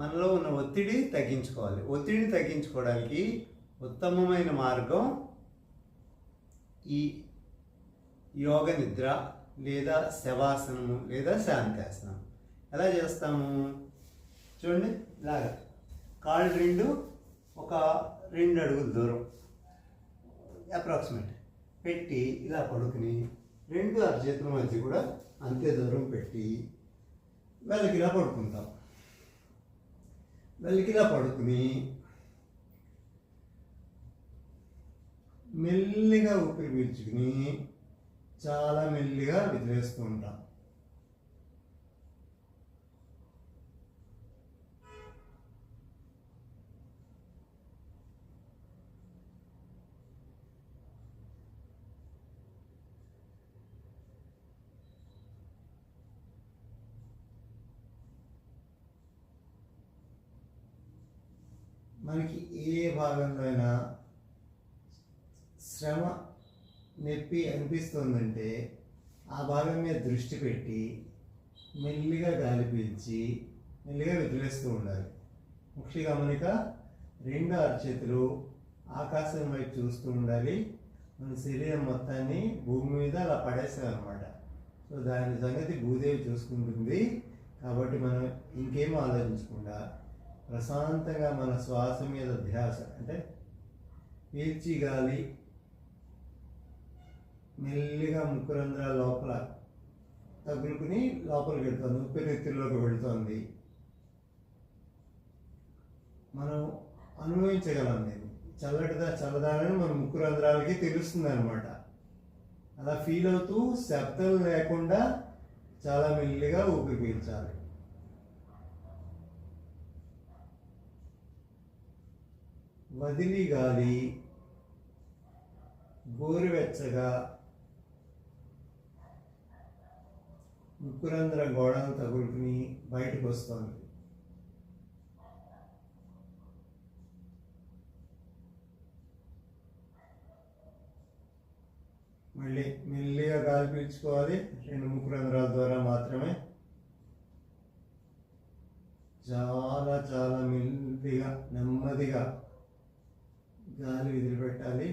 మనలో ఉన్న ఒత్తిడి తగ్గించుకోవాలి. ఒత్తిడిని తగ్గించుకోవడానికి ఉత్తమమైన మార్గం ఈ యోగ నిద్ర లేదా శవాసనము లేదా శాంతాసనం. ఎలా చేస్తాము? చూడండి ఇలాగా. కాళ్ళు రెండు ఒక రెండు అడుగుల దూరం. అప్రాక్సిమేట్ పెట్టి ఇలా పడుకుని రెండు అరచేతుల మధ్య కూడా అంతే దూరం పెట్టి వెలకిలా పడుకుంటాం. వెలకిలా పడుకుని మెల్లిగా ఊపిరి పీల్చుకుని చాలా మెల్లిగా విదిలేస్తూ ఉంటాం. మనకి ఏ భాగంలో అయినా శ్రమ నొప్పి అనిపిస్తుందంటే ఆ భాగం మీద దృష్టి పెట్టి మెల్లిగా గాలి పీల్చి మెల్లిగా వదిలేస్తూ ఉండాలి. ముఖ్య గమనిక రెండు అరచేతులు ఆకాశం వైపు చూస్తూ ఉండాలి. మన శరీరం మొత్తాన్ని భూమి మీద అలా పడేస్తామన్నమాట అనమాట సో దాని సంగతి భూదేవి చూసుకుంటుంది. కాబట్టి మనం ఇంకేం ఆలోచించకుండా ప్రశాంతంగా మన శ్వాస మీద ధ్యాస అంటే పీల్చి గాలి మెల్లిగా ముక్కు రంధ్రాల లోపల తగులుకుని లోపలికి వెళ్తుంది ఉప్పెనెత్తిలోకి వెళుతోంది. మనం అనుభవించగలం నేను చల్లటిదా చల్లదానని మన ముక్కు రంధ్రాలకి తెలుస్తుంది అనమాట అలా ఫీల్ అవుతూ శబ్దం లేకుండా చాలా మెల్లిగా ఊపిరి పీల్చాలి. వదిలి గాలి గోరువెచ్చగా ముక్కురంధ్ర గోడను తగులుకుని బయటకు వస్తుంది మళ్ళీ మెల్లిగా గాలి పీల్చుకోవాలి. రెండు ముక్కురంధ్రాల ద్వారా మాత్రమే. చాలా చాలా మెల్లిగా నెమ్మదిగా గాలి వదిలిపెట్టాలి.